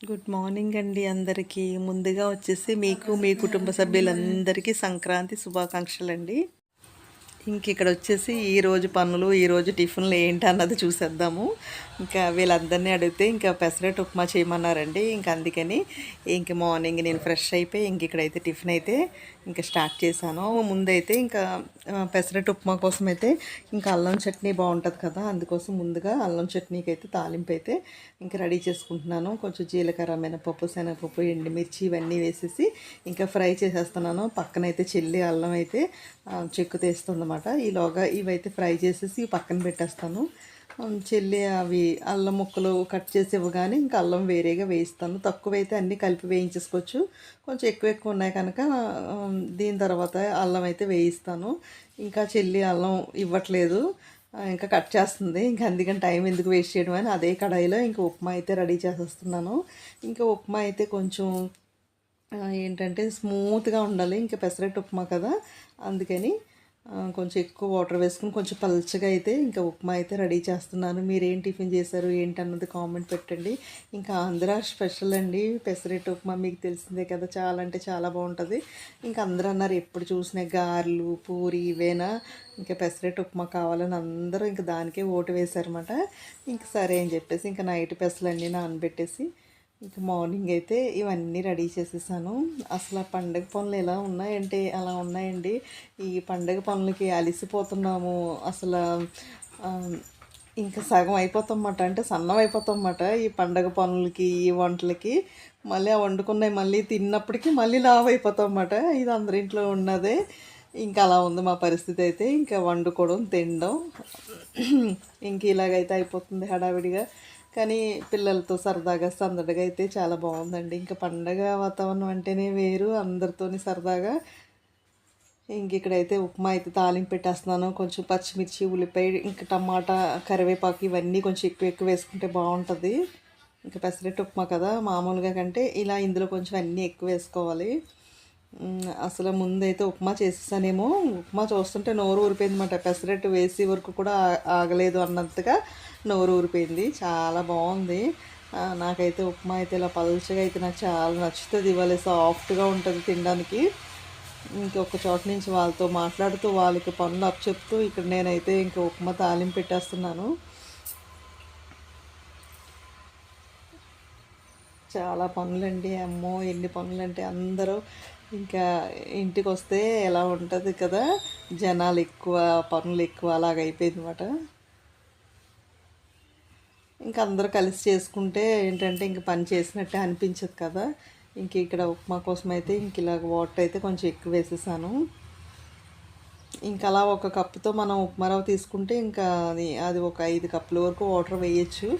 Good morning అండి అందరికీ. ముందుగా వచ్చేసి మీకు మీ కుటుంబ సభ్యులందరికీ సంక్రాంతి శుభాకాంక్షలు అండి ఇంక ఇక్కడ వచ్చేసి ఈరోజు పనులు ఈరోజు టిఫిన్లు ఏంటి అన్నది చూసేద్దాము. ఇంకా వీళ్ళందరినీ అడిగితే ఇంకా పెసరెట్ ఉప్మా చేయమన్నారండి. ఇంకా అందుకని ఇంక మార్నింగ్ నేను ఫ్రెష్ అయిపోయి ఇంక ఇక్కడైతే టిఫిన్ అయితే ఇంకా స్టార్ట్ చేశాను. ముందైతే ఇంకా పెసరెట్ ఉప్మా కోసం అయితే ఇంకా అల్లం చట్నీ బాగుంటుంది కదా అందుకోసం ముందుగా అల్లం చట్నీకి అయితే తాలింపు అయితే ఇంకా రెడీ చేసుకుంటున్నాను. కొంచెం జీలకర్ర మినపప్పు శనగపప్పు ఎండుమిర్చి ఇవన్నీ వేసేసి ఇంకా ఫ్రై చేసేస్తున్నాను. పక్కన అయితే చెల్లి అల్లం అయితే చెక్కు చెక్కు అనమాట ఈలోగా ఇవైతే ఫ్రై చేసేసి పక్కన పెట్టేస్తాను. చెల్లి అవి అల్లం ముక్కలు కట్ చేసి ఇవ్వగానే ఇంకా అల్లం వేరేగా వేయిస్తాను. తక్కువైతే అన్నీ కలిపి వేయించేసుకోవచ్చు. కొంచెం ఎక్కువ ఎక్కువ ఉన్నాయి కనుక దీని తర్వాత అల్లం అయితే వేయిస్తాను. ఇంకా చెల్లి అల్లం ఇవ్వట్లేదు. ఇంకా కట్ చేస్తుంది. ఇంకా అందుకని టైం ఎందుకు వేస్ట్ చేయడం అని అదే కడాయిలో ఇంకా ఉప్మా అయితే రెడీ చేసేస్తున్నాను. ఇంకా ఉప్మా అయితే కొంచెం ఏంటంటే స్మూత్గా ఉండాలి. ఇంకా పెసరట్టు ఉప్మా కదా అందుకని కొంచెం ఎక్కువ వాటర్ వేసుకుని కొంచెం పల్చగా అయితే ఇంకా ఉప్మా అయితే రెడీ చేస్తున్నాను. మీరు ఏం టిఫిన్ చేశారు? ఏంటి అన్నది కామెంట్ పెట్టండి. ఇంకా ఆంధ్ర స్పెషల్ అండి. పెసరెట్టు ఉప్మా మీకు తెలిసిందే కదా చాలా అంటే చాలా బాగుంటుంది. ఇంకా అందరూ అన్నారు ఎప్పుడు చూసినా గారెలు పూరి ఇవేనా? ఇంకా పెసరెట్టు ఉప్మా కావాలని అందరూ ఇంకా దానికే ఓటు వేశారన్నమాట. ఇంక సరే అని చెప్పేసి ఇంకా నైట్ పెసలన్నీ నానబెట్టేసి ఇక మార్నింగ్ అయితే ఇవన్నీ రెడీ చేసేసాను. అసలు ఆ పండగ పనులు ఎలా ఉన్నాయంటే అలా ఉన్నాయండి. ఈ పండగ పనులకి అలిసిపోతున్నాము. అసలు ఇంకా సగం అయిపోతామన్నమాట. అంటే సన్నం అయిపోతామన్నమాట ఈ పండగ పనులకి ఈ వంటలకి. మళ్ళీ ఆ వండుకున్నాయి మళ్ళీ తిన్నప్పటికీ మళ్ళీ లావ్ అయిపోతామన్నమాట. ఇది అందరింట్లో ఉన్నదే. ఇంకా అలా ఉంది మా పరిస్థితి అయితే. ఇంకా వండుకోవడం తినడం. ఇంక ఇలాగైతే అయిపోతుంది హడావిడిగా. కానీ పిల్లలతో సరదాగా సందడిగా అయితే చాలా బాగుందండి. ఇంకా పండగ వాతావరణం అంటేనే వేరు అందరితోని సరదాగా. ఇంక ఇక్కడైతే ఉప్మా అయితే తాలింపు పెట్టేస్తున్నాను. కొంచెం పచ్చిమిర్చి ఉల్లిపాయ ఇంకా టమాటా కరివేపాకు ఇవన్నీ కొంచెం ఎక్కువ ఎక్కువ వేసుకుంటే బాగుంటుంది. ఇంకా పెసరెట్టు ఉప్మా కదా మామూలుగా కంటే ఇలా ఇందులో కొంచెం అన్నీ ఎక్కువ వేసుకోవాలి. అసలు ముందైతే ఉప్మా చేసేసానేమో. ఉప్మా చూస్తుంటే నోరు ఊరిపోయింది అనమాట పెసరట్టు వేసి వరకు కూడా ఆగలేదు అన్నట్టుగా నోరు ఊరిపోయింది. చాలా బాగుంది. నాకైతే ఉప్మా అయితే ఇలా పలుచగా అయితే నాకు చాలా నచ్చుతుంది. ఇవాళ సాఫ్ట్గా ఉంటుంది తినడానికి. ఇంకొక చోట నుంచి వాళ్ళతో మాట్లాడుతూ వాళ్ళకి పనులు అప్ చెప్తూ ఇక్కడ నేనైతే ఇంక ఉప్మా తాలింపు పెట్టేస్తున్నాను. చాలా పనులండి అమ్మో ఎన్ని పనులంటే అందరూ ఇంకా ఇంటికి వస్తే ఎలా ఉంటుంది కదా? జనాలు ఎక్కువ పనులు ఎక్కువ అలాగ అయిపోయింది అనమాట ఇంకా అందరూ కలిసి చేసుకుంటే ఏంటంటే ఇంక పని చేసినట్టే అనిపించదు కదా? ఇంక ఇక్కడ ఉప్మా కోసం అయితే ఇంక ఇలాగ వాటర్ అయితే కొంచెం ఎక్కువ వేసేసాను. ఇంకా అలా ఒక కప్పుతో మనం ఉప్మా రవ్వ తీసుకుంటే ఇంకా అది అది ఒక ఐదు కప్పుల వరకు వాటర్ వేయచ్చు.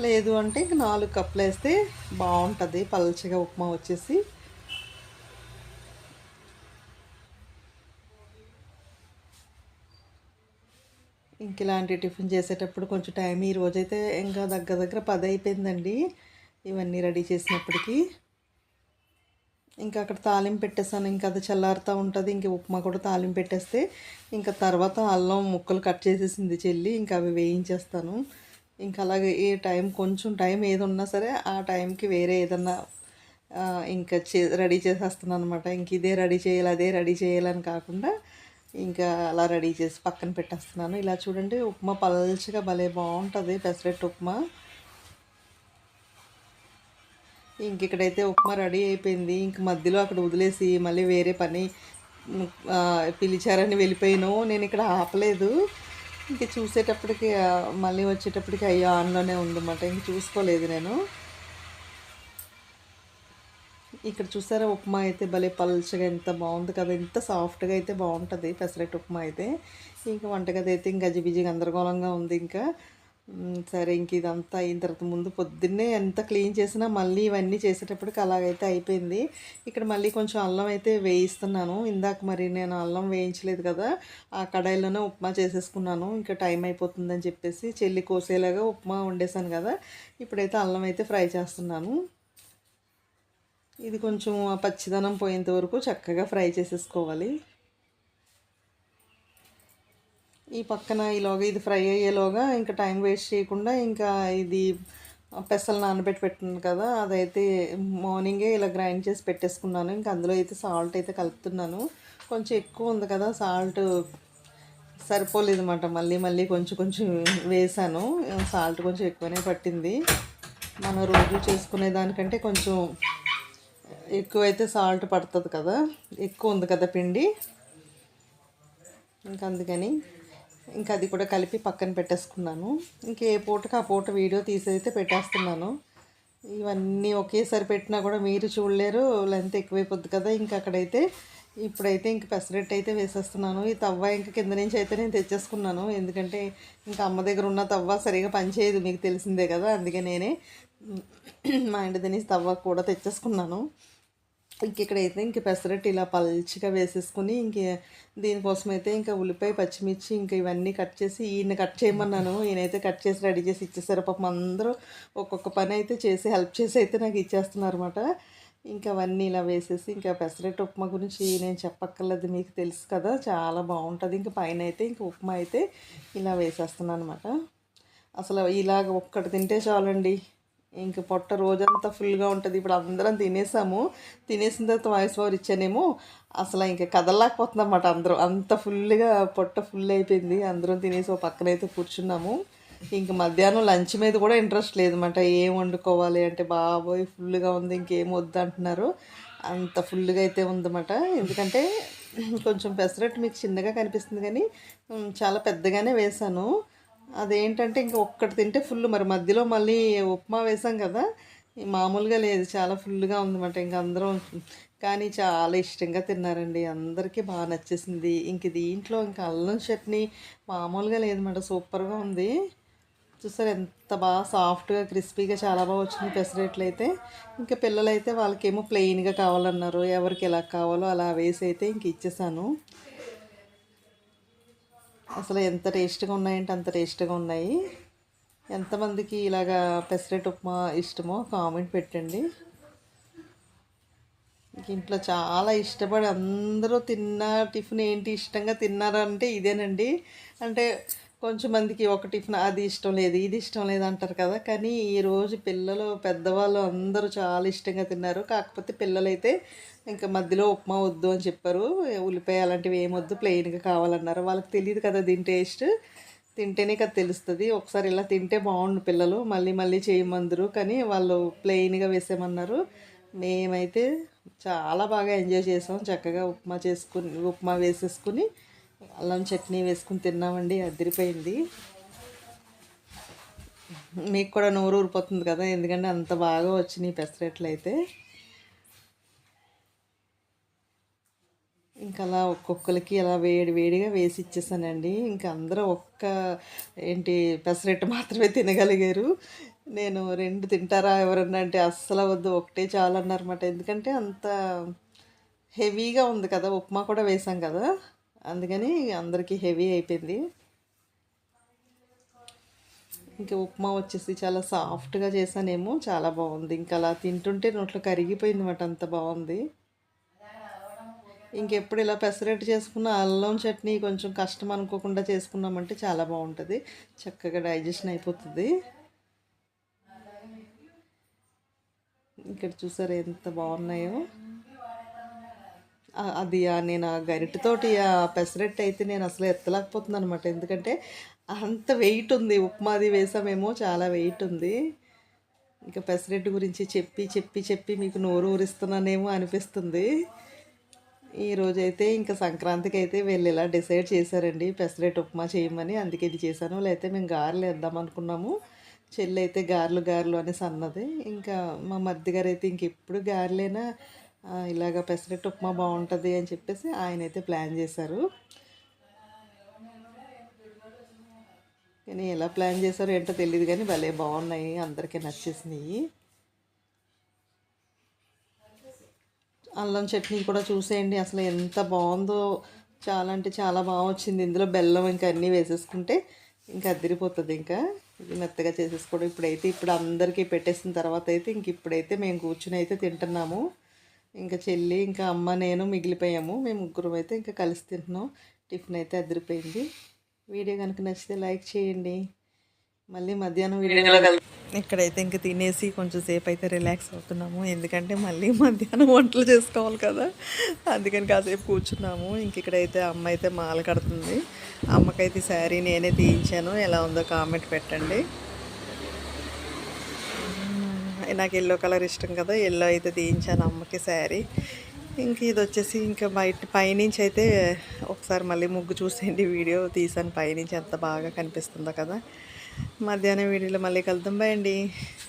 లేదు అంటే ఇంక నాలుగు కప్పులు వేస్తే బాగుంటుంది పలచగా ఉప్మా వచ్చేసి. ఇంక ఇలాంటి టిఫిన్ చేసేటప్పుడు కొంచెం టైం ఈ రోజైతే ఇంకా దగ్గర దగ్గర పది అయిపోయిందండి. ఇవన్నీ రెడీ చేసినప్పటికీ. ఇంకా అక్కడ తాలింపు పెట్టేసాను ఇంకా అది చల్లారుతూ ఉంటుంది. ఇంక ఉప్మా కూడా తాలింపు పెట్టేస్తే ఇంకా తర్వాత అల్లం ముక్కలు కట్ చేసేసింది చెల్లి. ఇంకా అవి వేయించేస్తాను. ఇంకా అలాగే ఏ టైం కొంచెం టైం ఏది ఉన్నా సరే ఆ టైంకి వేరే ఏదన్నా ఇంకా చే రెడీ చేసేస్తున్నాను అనమాట ఇంక ఇదే రెడీ చేయాలి అదే రెడీ చేయాలని కాకుండా ఇంకా అలా రెడీ చేసి పక్కన పెట్టేస్తున్నాను. ఇలా చూడండి ఉప్మా పల్చగా భలే బాగుంటుంది పెసరెట్ ఉప్మా. ఇంక ఇక్కడైతే ఉప్మా రెడీ అయిపోయింది. ఇంక మధ్యలో అక్కడ వదిలేసి మళ్ళీ వేరే పని పిలిచారని వెళ్ళిపోయాను. నేను ఇక్కడ ఆపలేదు. ఇంక చూసేటప్పటికి మళ్ళీ వచ్చేటప్పటికి అయ్యో ఆన్లోనే ఉందన్నమాట. ఇంక చూసుకోలేదు నేను. ఇక్కడ చూసారా ఉప్మా అయితే భలే పల్చగా ఎంత బాగుంది కదా ఎంత సాఫ్ట్గా అయితే బాగుంటుంది పెసరెట్ ఉప్మా అయితే. ఇంకా వంటగది అయితే ఇంకా గజిబిజి గందరగోళంగా ఉంది ఇంకా. సరే ఇంక ఇదంతా అయిన తర్వాత ముందు పొద్దున్నే ఎంత క్లీన్ చేసినా మళ్ళీ ఇవన్నీ చేసేటప్పటికి అలాగైతే అయిపోయింది. ఇక్కడ మళ్ళీ కొంచెం అల్లం అయితే వేయిస్తున్నాను. ఇందాక మరి నేను అల్లం వేయించలేదు కదా ఆ కడాయిలోనే ఉప్మా చేసేసుకున్నాను. ఇంకా టైం అయిపోతుందని చెప్పేసి చెల్లి కోసేలాగా ఉప్మా వండేసాను కదా ఇప్పుడైతే అల్లం అయితే ఫ్రై చేస్తున్నాను. ఇది కొంచెం ఆ పచ్చిదనం పోయేంత వరకు చక్కగా ఫ్రై చేసేసుకోవాలి. ఈ పక్కన ఈలోగా ఇది ఫ్రై అయ్యేలోగా ఇంకా టైం వేస్ట్ చేయకుండా ఇంకా ఇది పెసలు నానబెట్టి పెట్టినాను కదా అదైతే మార్నింగే ఇలా గ్రైండ్ చేసి పెట్టేసుకున్నాను. ఇంకా అందులో అయితే సాల్ట్ అయితే కలుపుతున్నాను. కొంచెం ఎక్కువ ఉంది కదా సాల్ట్ సరిపోలేదు అనమాట మళ్ళీ మళ్ళీ కొంచెం కొంచెం వేసాను. సాల్ట్ కొంచెం ఎక్కువనే పట్టింది. మనం రోజు చేసుకునే దానికంటే కొంచెం ఎక్కువైతే సాల్ట్ పడుతుంది కదా ఎక్కువ ఉంది కదా పిండి. ఇంకా అందుకని ఇంకా అది కూడా కలిపి పక్కన పెట్టేసుకున్నాను. ఇంకే పూటకి ఆ పూట వీడియో తీసైతే పెట్టేస్తున్నాను. ఇవన్నీ ఒకేసారి పెట్టినా కూడా మీరు చూడలేరు లెంత్ ఎక్కువైపోద్ది కదా. ఇంకా అక్కడైతే ఇప్పుడైతే ఇంక పెసరెట్ అయితే వేసేస్తున్నాను. ఈ తవ్వ ఇంకా కింద నుంచి అయితే నేను తెచ్చేసుకున్నాను. ఎందుకంటే ఇంకా అమ్మ దగ్గర ఉన్న తవ్వ సరిగా పనిచేయదు మీకు తెలిసిందే కదా. అందుకే నేనే మా ఇంటి తినేసి తవ్వ కూడా తెచ్చేసుకున్నాను. ఇంక ఇక్కడైతే ఇంక పెసరట్టు ఇలా పల్చిగా వేసేసుకుని ఇంక దీనికోసం అయితే ఇంకా ఉల్లిపాయ పచ్చిమిర్చి ఇంకా ఇవన్నీ కట్ చేసి ఈయన కట్ చేయమన్నాను. ఈయనైతే కట్ చేసి రెడీ చేసి ఇచ్చేసారు. పాపం అందరూ ఒక్కొక్క పని అయితే చేసి హెల్ప్ చేసి అయితే నాకు ఇచ్చేస్తున్నారు అనమాట ఇంకా అవన్నీ ఇలా వేసేసి ఇంకా పెసరట్టు ఉప్మా గురించి నేను చెప్పక్కర్లేదు మీకు తెలుసు కదా చాలా బాగుంటుంది. ఇంకా పైన అయితే ఇంకా ఉప్మా అయితే ఇలా వేసేస్తున్నాను అనమాట అసలు ఇలాగ ఒక్కటి తింటే చాలండి. ఇంక పొట్ట రోజంతా ఫుల్గా ఉంటుంది. ఇప్పుడు అందరం తినేసాము. తినేసిన తర్వాత వాయిస్ ఓవర్ ఇచ్చానేమో అసలు ఇంకా కదలలేకపోతున్నాం అన్నమాట అందరూ. అంత ఫుల్గా పొట్ట ఫుల్ అయిపోయింది. అందరం తినేసి ఒక పక్కన అయితే కూర్చున్నాము. ఇంక మధ్యాహ్నం లంచ్ మీద కూడా ఇంట్రెస్ట్ లేదన్నమాట. ఏం వండుకోవాలి అంటే బాబోయ్ ఫుల్గా ఉంది ఇంకేం వద్దు అంటున్నారు. అంత ఫుల్గా అయితే ఉందన్నమాట. ఎందుకంటే కొంచెం పెసరట్టు మీకు చిన్నగా కనిపిస్తుంది కానీ చాలా పెద్దగానే వేశాను. అదేంటంటే ఇంకా ఒక్కటి తింటే ఫుల్ మరి మధ్యలో మళ్ళీ ఉప్మా వేసాం కదా మామూలుగా లేదు చాలా ఫుల్గా ఉందన్నమాట. ఇంకా అందరం కానీ చాలా ఇష్టంగా తిన్నారండి. అందరికీ బాగా నచ్చేసింది. ఇంక దీంట్లో ఇంకా అల్లం చట్నీ మామూలుగా లేదన్నమాట సూపర్గా ఉంది. చూసారు ఎంత బాగా సాఫ్ట్గా క్రిస్పీగా చాలా బాగా వచ్చింది పెసరెట్లు అయితే ఇంకా పిల్లలైతే వాళ్ళకేమో ప్లెయిన్గా కావాలన్నారు. ఎవరికి ఎలా కావాలో అలా వేసి అయితే ఇంక ఇచ్చేసాను. అసలు ఎంత టేస్ట్గా ఉన్నాయంటే అంత టేస్ట్గా ఉన్నాయి. ఎంతమందికి ఇలాగా పెసరెట్ ఉప్మా ఇష్టమో కామెంట్ పెట్టండి. ఇంట్లో చాలా ఇష్టపడి అందరూ తిన్న టిఫిన్ ఏంటి ఇష్టంగా తిన్నారంటే ఇదేనండి. అంటే కొంచెం మందికి ఒక టిఫిన్ అది ఇష్టం లేదు ఇది ఇష్టం లేదు అంటారు కదా. కానీ ఈరోజు పిల్లలు పెద్దవాళ్ళు అందరూ చాలా ఇష్టంగా తిన్నారు. కాకపోతే పిల్లలైతే ఇంకా మధ్యలో ఉప్మా వద్దు అని చెప్పారు. ఉల్లిపాయ అలాంటివి ఏమొద్దు ప్లెయిన్గా కావాలన్నారు. వాళ్ళకి తెలియదు కదా దీని టేస్ట్. తింటేనే కదా తెలుస్తుంది. ఒకసారి ఇలా తింటే బాగుండు పిల్లలు మళ్ళీ మళ్ళీ చేయమందరు. కానీ వాళ్ళు ప్లెయిన్గా వేసేమన్నారు మేమైతే చాలా బాగా ఎంజాయ్ చేసాం. చక్కగా ఉప్మా చేసుకుని ఉప్మా వేసేసుకుని అల్లం చట్నీ వేసుకుని తిన్నామండి అదిరిపోయింది. మీకు కూడా నోరు ఊరిపోతుంది కదా ఎందుకంటే అంత బాగా వచ్చినాయి పెసరెట్లు అయితే. ఇంకా అలా ఒక్కొక్కరికి అలా వేడి వేడిగా వేసి ఇచ్చేసానండి. ఇంకా అందరూ ఒక్క ఏంటి పెసరెట్టు మాత్రమే తినగలిగారు. నేను రెండు తింటారా ఎవరన్నా అంటే అస్సలు వద్దు ఒకటే చాలు అన్నారన్నమాట. ఎందుకంటే అంత హెవీగా ఉంది కదా ఉప్మా కూడా వేసాం కదా. అందుకని అందరికీ హెవీ అయిపోయింది. ఇంకా ఉప్మా వచ్చేసి చాలా సాఫ్ట్గా చేశానేమో చాలా బాగుంది. ఇంకా అలా తింటుంటే నోట్లో కరిగిపోయింది అన్నమాట అంత బాగుంది. ఇంకెప్పుడు ఇలా పెసరెట్టు చేసుకున్న అల్లం చట్నీ కొంచెం కష్టం అనుకోకుండా చేసుకున్నామంటే చాలా బాగుంటుంది. చక్కగా డైజెషన్ అయిపోతుంది. ఇక్కడ చూసారు ఎంత బాగున్నాయో. అది నేను ఆ గరిటతోటి ఆ పెసరెట్ అయితే నేను అసలు ఎత్తలేకపోతున్నాను అనమాట ఎందుకంటే అంత వెయిట్ ఉంది. ఉప్మాది వేసామేమో చాలా వెయిట్ ఉంది. ఇంకా పెసరెట్ గురించి చెప్పి చెప్పి చెప్పి మీకు నోరు ఊరిస్తున్నానేమో అనిపిస్తుంది. ఈరోజైతే ఇంకా సంక్రాంతికి అయితే వీళ్ళు ఇలా డిసైడ్ చేశారండి పెసరెట్ ఉప్మా చేయమని. అందుకే ఇది చేశాను. లేకపోతే మేము గారెలు వేద్దాం అనుకున్నాము. చెల్లి అయితే గారెలు గారెలు అనేసి అన్నది. ఇంకా మా మధ్య గారు అయితే ఇంకెప్పుడు గారెలైనా? ఇలాగ పెసరెట్ ఉప్మా బాగుంటుంది అని చెప్పేసి ఆయన అయితే ప్లాన్ చేశారు. కానీ ఎలా ప్లాన్ చేశారో ఏంటో తెలియదు కానీ భలే బాగున్నాయి అందరికీ నచ్చేసినాయి. అల్లం చట్నీ కూడా చూసేయండి అసలు ఎంత బాగుందో. చాలా అంటే చాలా బాగా వచ్చింది. ఇందులో బెల్లం ఇంకా అన్నీ వేసేసుకుంటే ఇంకా అదిరిపోతుంది ఇంకా. ఇది మెత్తగా చేసేసుకోవడం ఇప్పుడైతే ఇప్పుడు అందరికీ పెట్టేసిన తర్వాత అయితే ఇంక ఇప్పుడైతే మేము కూర్చుని అయితే తింటున్నాము. ఇంకా చెల్లి ఇంకా అమ్మ నేను మిగిలిపోయాము. మేము ముగ్గురం అయితే ఇంకా కలిసి తింటున్నాం. టిఫిన్ అయితే అదిరిపోయింది. వీడియో కనుక నచ్చితే లైక్ చేయండి. మళ్ళీ మధ్యాహ్నం వీడియోలో ఇక్కడైతే ఇంక తినేసి కొంచెం సేపు అయితే రిలాక్స్ అవుతున్నాము. ఎందుకంటే మళ్ళీ మధ్యాహ్నం వంటలు చేసుకోవాలి కదా. అందుకని కాసేపు కూర్చున్నాము. ఇంక ఇక్కడైతే అమ్మ అయితే మాల కడుతుంది. అమ్మకైతే శారీ నేనే తీయించాను. ఎలా ఉందో కామెంట్ పెట్టండి. నాకు ఎల్లో కలర్ ఇష్టం కదా ఎల్లో అయితే తీయించాను అమ్మకి శారీ ఇంక ఇది వచ్చేసి ఇంకా బయట పైనుంచి అయితే ఒకసారి మళ్ళీ ముగ్గు చూసేయండి వీడియో తీసాను. పైనుంచి ఎంత బాగా కనిపిస్తుందో కదా. మధ్యాహ్నం వీడియోలో మళ్ళీ కలుద్దాం. బాయ్ అండి.